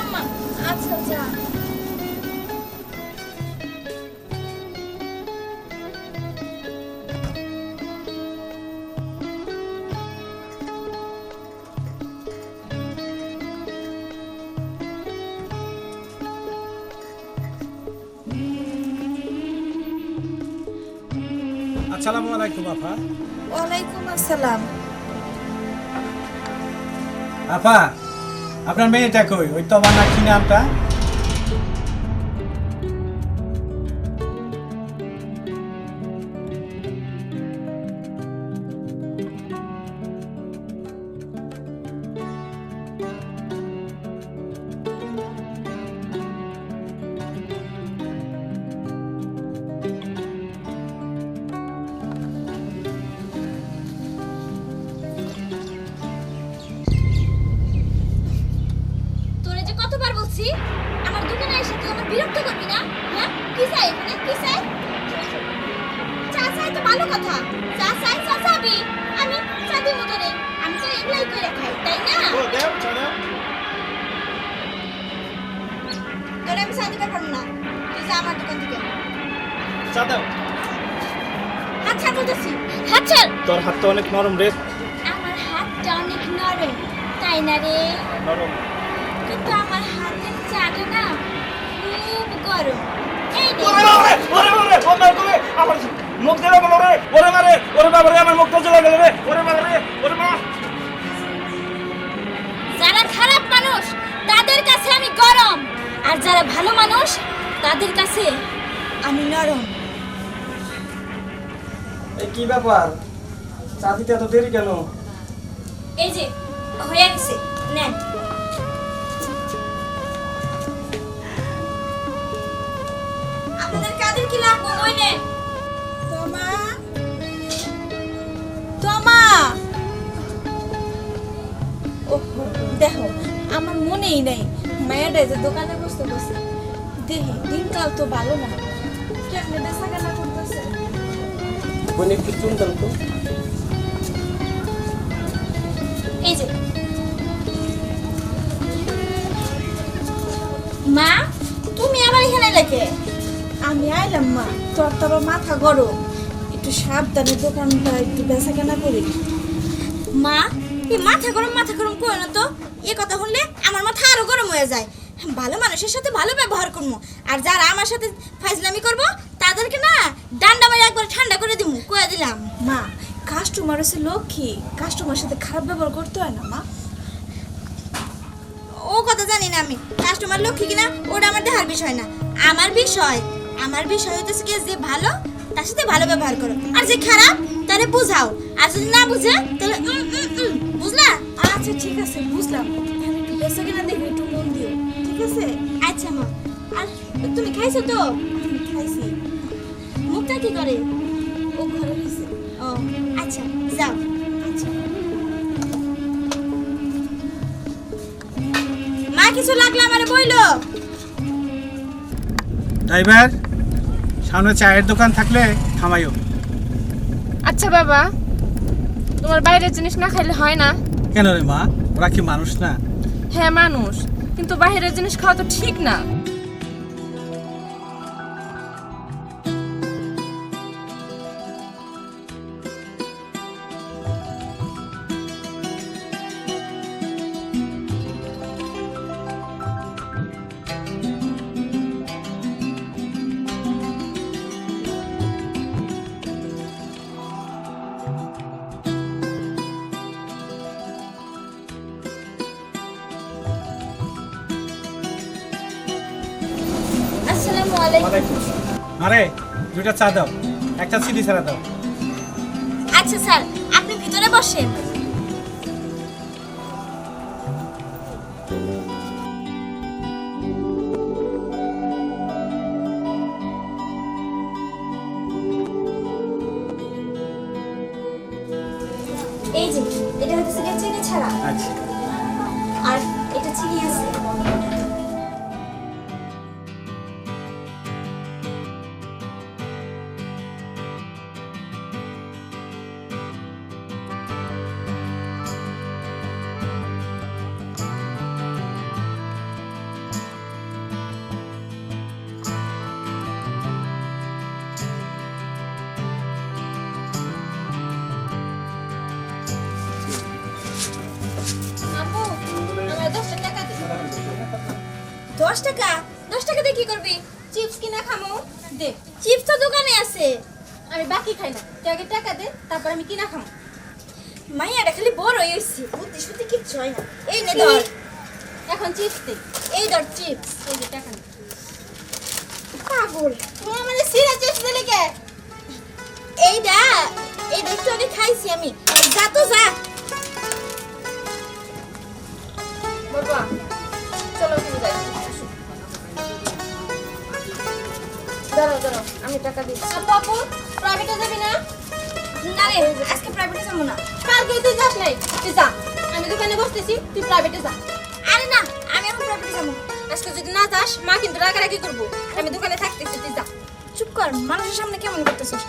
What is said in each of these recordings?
আম্মা আচ্ছা যা। আসসালামু আলাইকুম আপা। ওয়ালাইকুম আসসালাম। আপা আপনার মেয়েটা কই ওই তো আমার না কি নামটা চা চাই আমি আমি তো এগুলাই করে খাই তাই না তোরে আমি চা পারব না তুই যা আমার দোকান থেকে হাত ছাড় বলতেছি হাত ছাড় তোর হাতটা অনেক নরম রে আমার হাতটা অনেক নরম তাই না রে? নরম। কিন্তু আমার হাতের চাটা না খুব গরম এই। আমার মুখ দিলে বলো রে ওরে মারে ওরে বাবা রে আমার মুখটা জ্বলে গেল রে ওরে বাবা রে ওরে মা যারা খারাপ মানুষ তাদের কাছে আমি গরম। আর যারা ভালো মানুষ তাদের কাছে আমি নরম। এই কি ব্যাপার? চা দিতে এত দেরি কেন? এই যে হয়ে গেছে নেন। আপনাদের কাদের কি লাগবে? ওই নেন। ওহো দেখো আমার মনেই নেই। মায়াটা যে দোকানে বসতে বসে দেখি দিনকাল তো ভালো না। কেমনে বেচা কেনা করতেছে বোন একটু চুন দেন তো। এই যে। মা তুমি আবার এখানে লেখে আমি আইলাম মা। তোর তোর মাথা গরম। একটু সাবধানে দোকানটা একটু বেচা কেনা করি। মা মাথা গরম মাথা গরম করো না তো। এ কথা শুনলে আমার মাথা আরও গরম হয়ে যায়। ভালো মানুষের সাথে ভালো ব্যবহার করব আর যারা আমার সাথে ফাইজলামি করব তাদেরকে না ডান্ডা মেরে একবার ঠান্ডা করে দিব কয়ে দিলাম। মা কাস্টমার হচ্ছে লক্ষ্মী। কাস্টমার সাথে খারাপ ব্যবহার করতে হয় না মা। ও কথা জানি না আমি। কাস্টমার লক্ষ্মী কিনা ওটা আমার দেখার বিষয় না। আমার বিষয় আমার বিষয় হইতেছে কি যে ভালো তার সাথে ভালো ব্যবহার করো। আর যে খারাপ তাহলে বুঝাও। আর যদি না বুঝে তাহলে বুঝলা? আচ্ছা ঠিক আছে বুঝলাম। একটু কেনা দেখি একটু মন দিও। ঠিক আছে? আচ্ছা মা। আর তুমি খাইছো তো? খাইছি। মুখটা কি করে? ও ঘরে রয়েছে ও আচ্ছা যাও। আচ্ছা। মা কিছু লাগলে আমারে বইলো। ড্রাইভার? সামনে চায়ের দোকান থাকলে থামাইও। আচ্ছা বাবা তোমার বাইরের জিনিস না খাইলে হয় না। কেন রে মা? ওরা কি মানুষ না? হ্যাঁ মানুষ। কিন্তু বাইরের জিনিস খাওয়া তো ঠিক না। আরে দুটা চা দাও। একটা চিনি ছাড়া দাও। আচ্ছা স্যার আপনি ভিতরে বসেন। এই যে এটা হচ্ছে গিয়ে চিনি ছাড়া। আচ্ছা। দশ টাকা? দশ টাকা দিয়ে কি করবি? চিপস কিনা খামো। দে। চিপস তো দোকানে আছে। আমি বাকি খাই না। তুই আগে টাকা দে, তারপর আমি কিনা খাম। মাইয়াটা খালি বড় হয়েছে বুদ্ধি শুদ্ধি কিচ্ছু হয় না। এই নে, ধর। এখন চিপস দে। এই ধর, চিপস। এই যে টাকা নে। পাগল। তুমি আমাদের সিরা চিপস দিলে কে? এইটা এইটা একটু আগে খাইছি আমি। যা তো যা। বাবা আমি টাকা দিচ্ছি। আপু প্রাইভেটে যাবি না? না রে, আজকে প্রাইভেটে যাব না। কালকে তুই যাস নাই। তুই যা, আমি দোকানে বসতেছি, তুই প্রাইভেটে যা। আরে না, আমি এখন প্রাইভেটে যাব আজকে যদি না যাস, মা কিন্তু রাগারাগি করব। আমি দোকানে থাকতেছি, তুই যা। চুপ কর, মানুষের সামনে কেমন করতেছিস?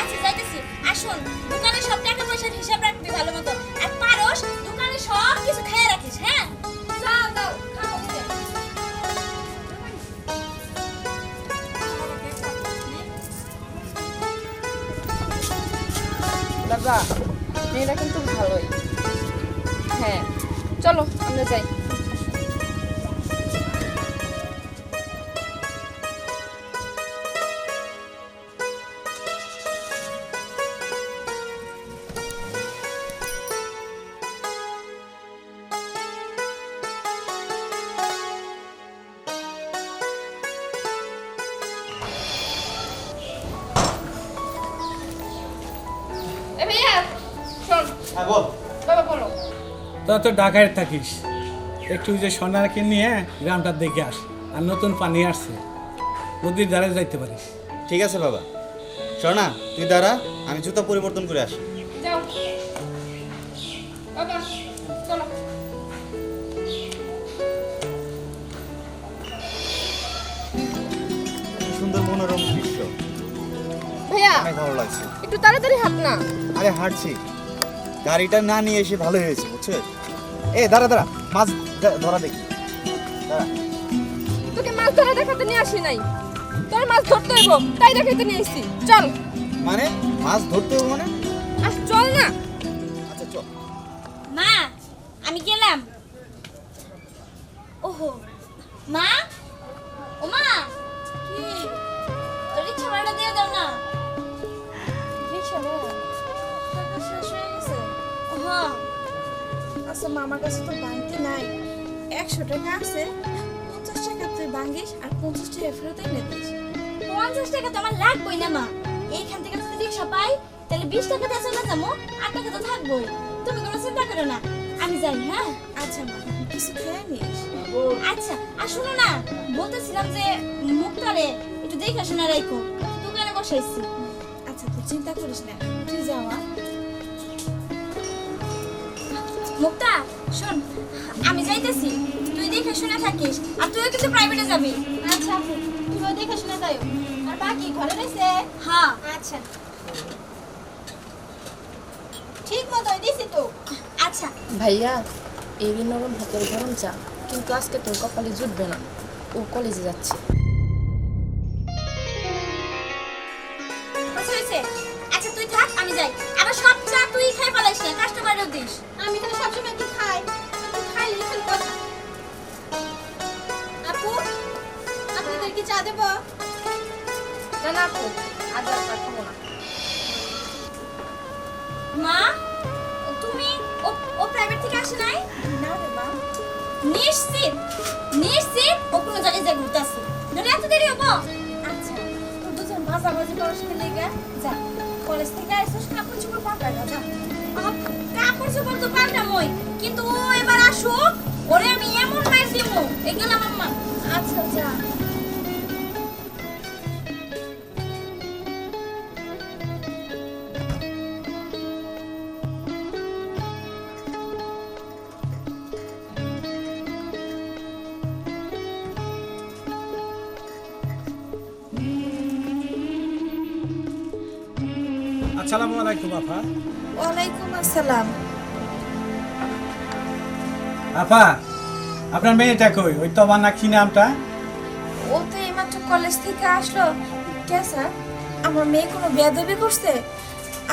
আচ্ছা যাইতেছি। আসুন দোকানে সব টাকা পয়সার হিসাব রাখবি ভালো মতো। আর পারস, দোকানে সব কিছু বাবা মেয়েরা কিন্তু ভালোই। হ্যাঁ চলো আমরা যাই। তোরা তো ঢাকায় থাকিস। একটু ওই যে সোনারকে নিয়ে গ্রামটা দেখে আস আর নতুন পানি আসছে। নদীর ধারে যাইতে পারিস। ঠিক আছে বাবা। শোনা তুই দাঁড়া আমি জুতা পরিবর্তন করে আসি। যাও। বাবা চলো। সুন্দর মনোরম দৃশ্য। ভাইয়া অনেক ভালো লাগছে। একটু তাড়াতাড়ি হাত না। আরে হাঁটছি। গাড়িটা না নিয়ে এসে ভালো হয়েছে বুঝছ? এ দাঁড়া দাঁড়া মাছ ধরা দেখি। দাঁড়া। তোকে মাছ ধরা দেখাতে নিয়ে আসি নাই। তোর মাছ ধরতে হইব তাই দেখাতে নিয়ে এসছি চল। মানে? মাছ ধরতে হইব মানে? আর চল না। আচ্ছা চল। মা আমি গেলাম। ওহো মা? আচ্ছা মামার কাছে তো বাংতি নাই। একশো টাকা আছে পঞ্চাশ টাকা তুই ভাঙ্গিস আর পঞ্চাশ টাকা ফেরত এনে দিস। পঞ্চাশ টাকা তো আমার লাগবেই না মা। এইখান থেকে যদি রিক্সা পাই তাহলে বিশ টাকা দিয়ে চলে যাব আট টাকা তো থাকবোই। তুমি কোনো চিন্তা করো না আমি যাই হ্যাঁ? আচ্ছা মা কিছু খেয়ে নিস। আচ্ছা আর শোনো না বলতেছিলাম যে মুক্তারে একটু দেখে শোনা রাখো দোকানে বসাইছি। আচ্ছা তুই চিন্তা করিস না তুই যাওয়া মুক্তা শোন আমি যাইতেছি তুই দেখে শুনে থাকিস আর তুইও কিন্তু প্রাইভেটে যাবি। আচ্ছা তুইও দেখে শুনে যাও আর বাকি ঘরে রয়েছে? হ্যাঁ। আচ্ছা। ঠিক মতো দিছি তো। আচ্ছা। ভাইয়া এই নরম হাতের গরম চা কিন্তু আজকে তোর কপালে জুটবে না। ও কলেজে যাচ্ছে। আচ্ছা তুই থাক আমি যাই। আবার সব চা তুই খাই পালাইস না কাস্টমারও দিস। আমি তো সবসময় কি খাই। খাইলে খালি কথা আপু আপনাদের কি চা দেবো? না না আপু আর চা খাব না। মা তুমি ও ও প্রাইভেট থেকে আসে নাই? না রে মা। নিশ্চিত নিশ্চিত ও কোনো জায়গায় যা ঘুরতে আসে। নইলে এত দেরি হব? আচ্ছা দুজন ভাজাভাজি পড়াশোনা লেগে যা। কলেজ থেকে আসছিস কাপড় চোপড় পাল্টা না কাপড় চোপড় তো পাল্টামই কিন্তু ও এবার আসুক, ওরে আমি এমন মার দিব এগুলো আমার মা। আচ্ছা যা। আসসালামু আলাইকুম আপা। ওয়ালাইকুম আসসালাম। আপা আপনার মেয়েটা কই? ওই তো আমার না কি নামটা। ও তো এইমাত্র কলেজ থেকে আসলো। কে স্যার? আমার মেয়ে কোনো বেয়াদবি করছে?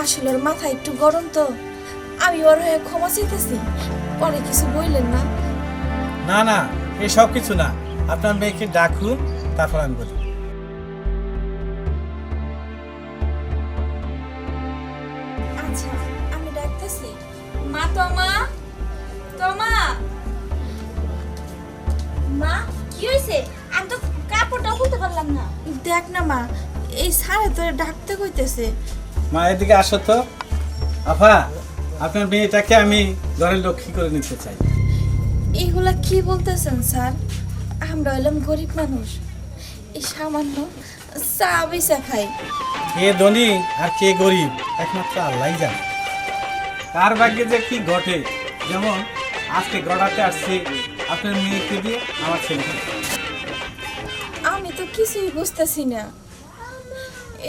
আসলে ওর মাথা একটু গরম তো। আমি ওর হয়ে ক্ষমা চাইতেছি। পরে কিছু বললেন না। না না এসব কিছু না। আপনার মেয়েকে ডাকুন তারপর আমি বলি তোমা? তোমা? মা কি হয়েছে আমি তো কাপড়টা খুলতে পারলাম না। দেখ না মা এই সারে তোরে ডাকতে কইতেছে। মা এদিকে আসো তো। আফা আপনার মেয়েটাকে আমি ঘরের লক্ষ্মী করে নিতে চাই। এইগুলা কি বলতেছেন স্যার? আমরা হলাম গরিব মানুষ। এই সামান্য চা বেচা খাই। কে ধনী আর কে গরিব একমাত্র আল্লাহ জানে। কার ভাগ্যে যে কি ঘটে? যেমন আজকে গড়াতে আসছে আপনার মেয়েকে দিয়ে আমার ছেলেকে। আমি তো কিছুই বুঝতেছি না।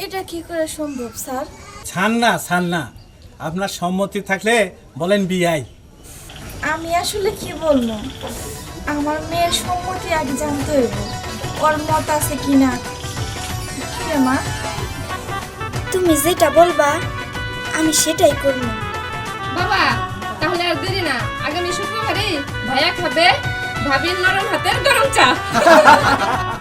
এটা কি করে সম্ভব স্যার? ছান না ছান না আপনার সম্মতি থাকলে বলেন বিয়াই আমি আসলে কি বলব? আমার মেয়ের সম্মতি আগে জানতে হইব। ওর মত আছে কিনা কি রে মা? তুমি যেটা বলবা আমি সেটাই করব। বাবা তাহলে আর দেরি না। আগামী শুক্রবারে ভাইয়া খাবে ভাবির নরম হাতের গরম চা।